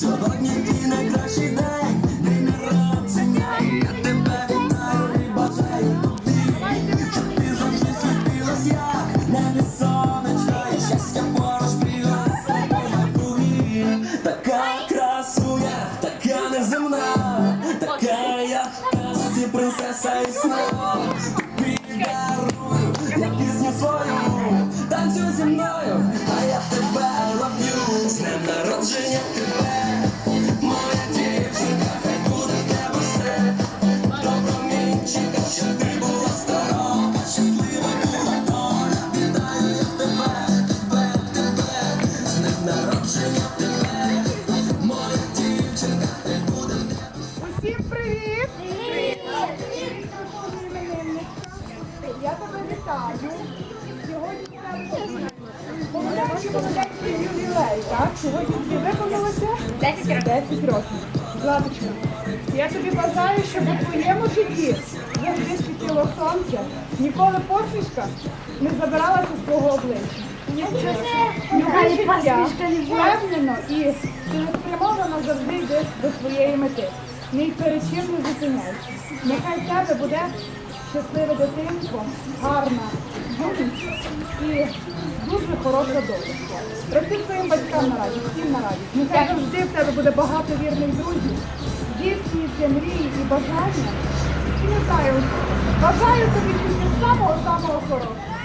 Сьогодні ти найкращий день. Gracias. Ніколи посмішка не забиралася з твого обличчя. Любе життя впевнено і цілеспрямовано завжди йдеш до своєї мети. Ні перед чим не зупиняйся. Нехай в тебе буде щаслива дитинка, гарна юність і дуже хороша доля. Роби своїм батькам на раді, всім на раді. Нехай завжди в тебе буде багато вірних друзів, дійсні мрії і бажання не. Бажаю тобі тільки самого-самого хорошого.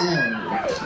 And that's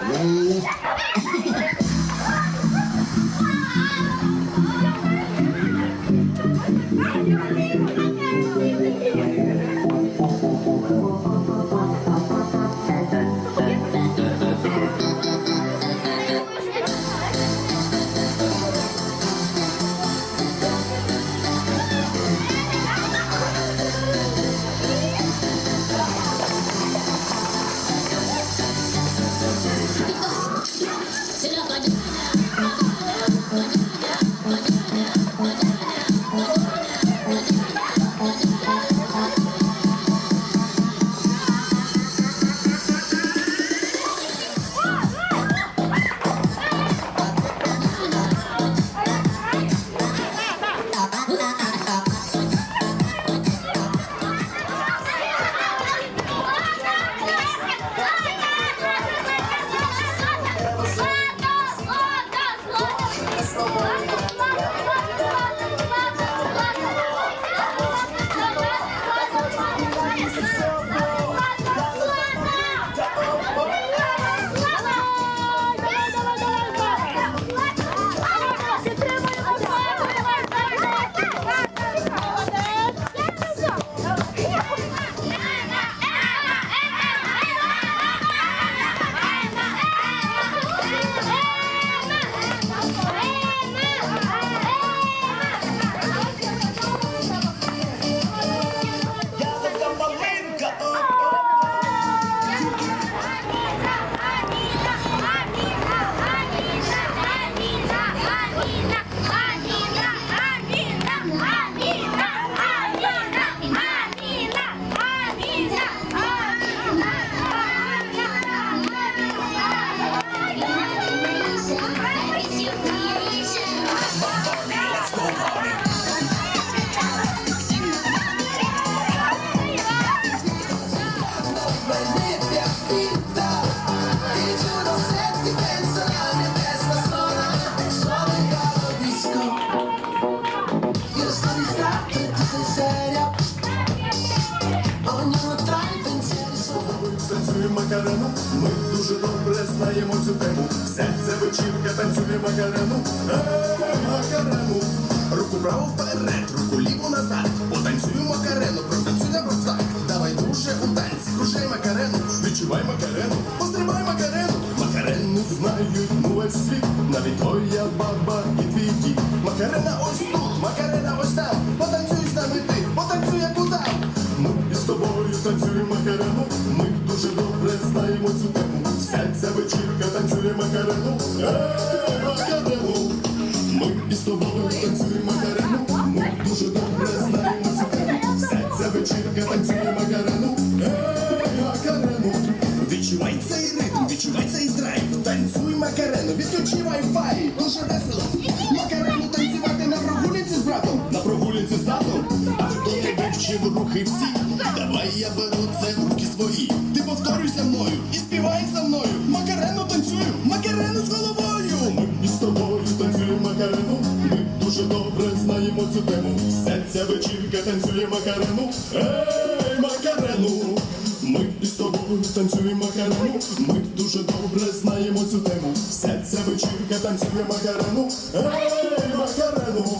тему. Серце вечірка танцює макарену, ей, макарену. Руку право вперед, руку ліву назад. Потанцюй макарену, протанцюй на так. Давай друже у танці, кружай макарену, відчувай макарену, пострибай макарену. Макарену знають ну весь світ, навіть твоя баба і твій дід. Макарена ось тут, макарена ось там. Потанцюй з нами ти, потанцюй як удав. Ми із тобою танцюємо макарену, ми дуже добре знаємо цю тему. Вся ця вечірка танцює макарену, ей, макарену. Ми із тобою танцюємо макарену, ми дуже добре знаємо цю тему. Вся ця вечірка танцює макарену, ей, макарену. Відчувай цей ритм, відчувай цей драйв. Танцюй макарену, відключи вай-фай, дуже весело. Макарену танцювати на прогулянці з братом, на прогулянці з татом. А хто не вивчив рухи всі, Вечірка танцює макарену. Ей, макарену. Ми із тобою танцюємо макарену. Ми дуже добре знаємо цю тему. Вся ця вечірка танцює макарену. Ей, макарену.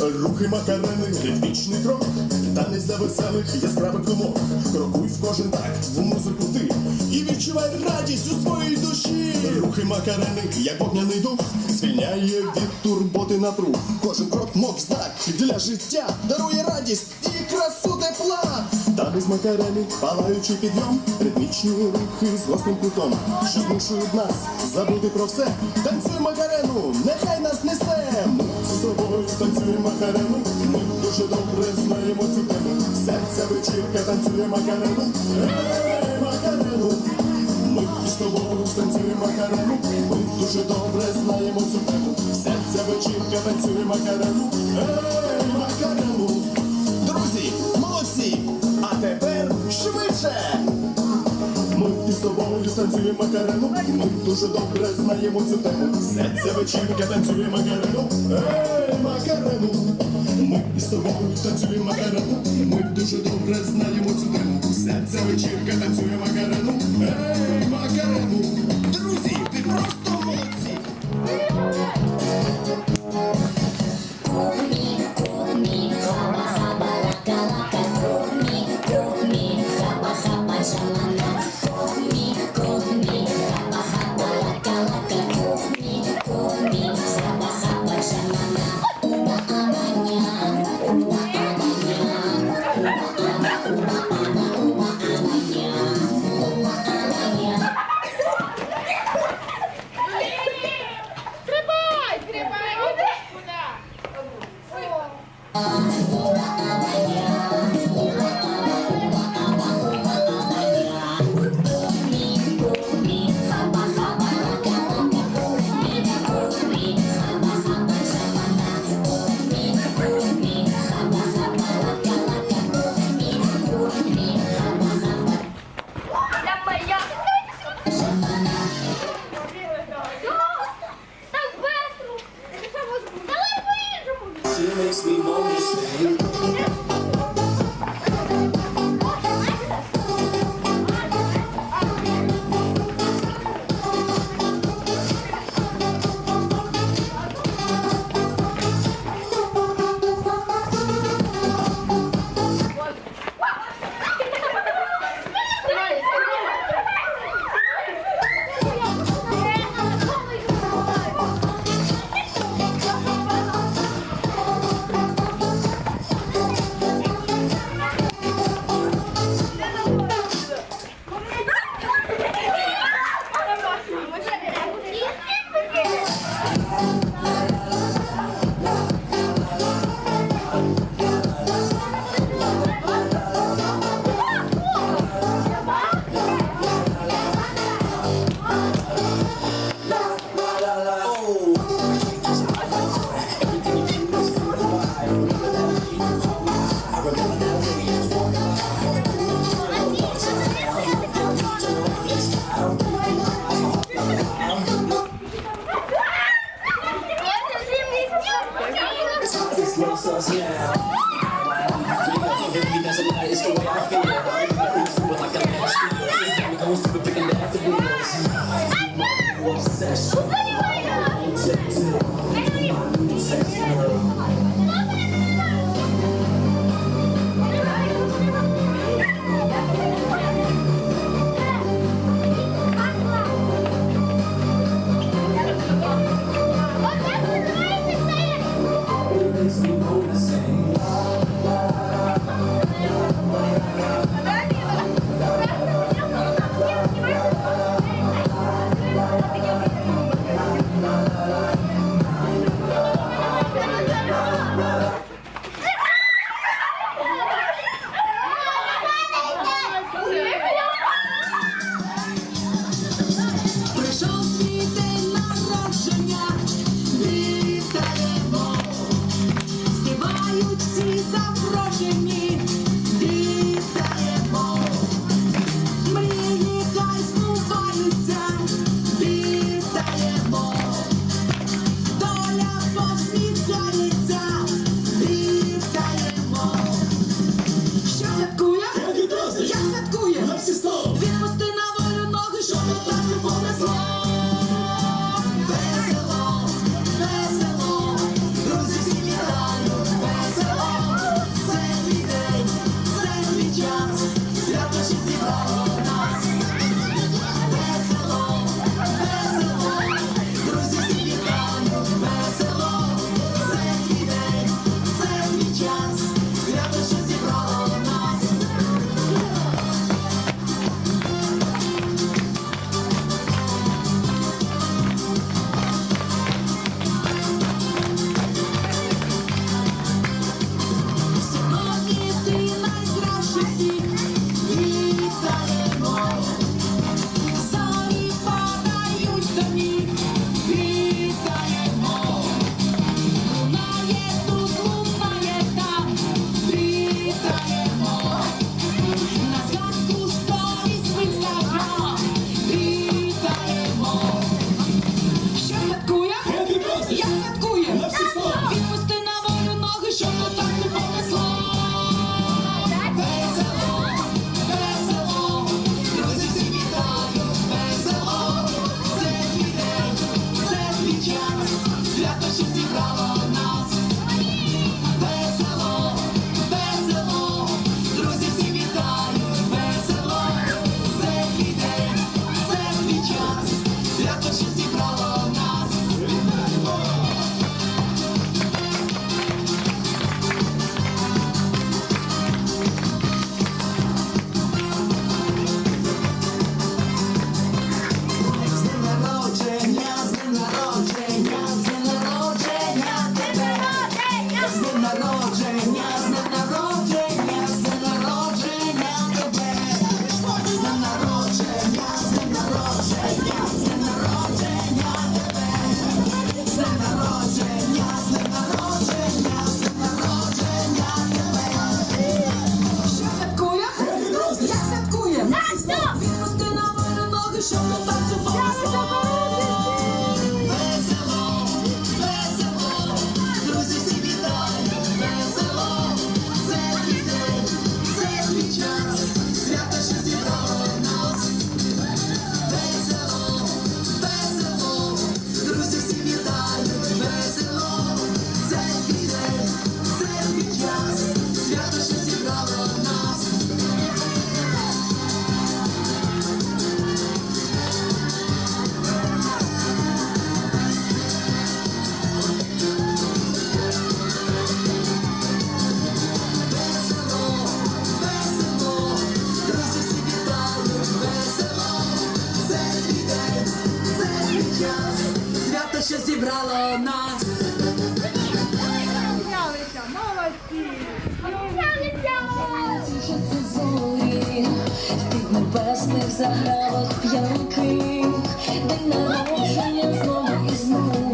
Рухи макарени, ритмічний крок, танець для веселих яскравих думок. Крокуй в кожен такт, в музику ти і відчувай радість у своїй душі. Рухи макарени, як вогняний дух, звільняє від турботи напруг. Кожен крок мов знак для життя, дарує радість і красу тепла. Танець макарени, палаючий підйом, ритмічні рухи з гострим кутом, що змушують нас забути про все. Танцюй макарену, нехай нас несе. З собою танцюємо макарену, ми дуже добре знаємо цю тему. Вся ця вечірка танцює макарену, ей, макарену. Тобою танцюємо макарену, ми дуже добре знаємо цю тему. Вся ця вечірка танцює макарену, ей, макарену. Друзі, молодці! А тепер швидше! Ми із тобою танцюємо макарену, ми дуже добре знаємо цю тему. Вся ця вечірка танцює макарену, ей, макарену. Ми із тобою танцюємо макарену, ми дуже добре знаємо цю тему. Вся ця вечірка танцює макарену, нас. Взялися, молодці. Тішаться зорі, в небесних загравах п'янких, день народження знову і знову.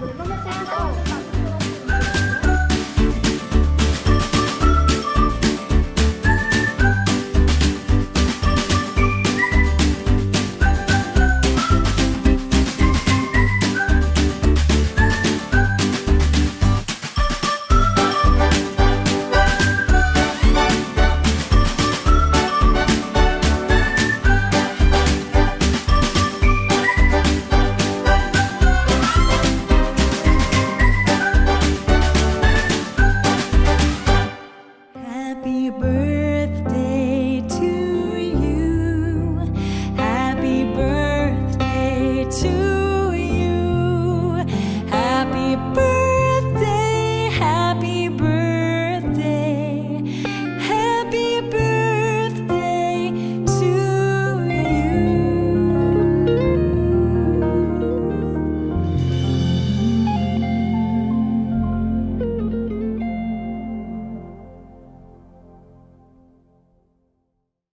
Vamos começar então.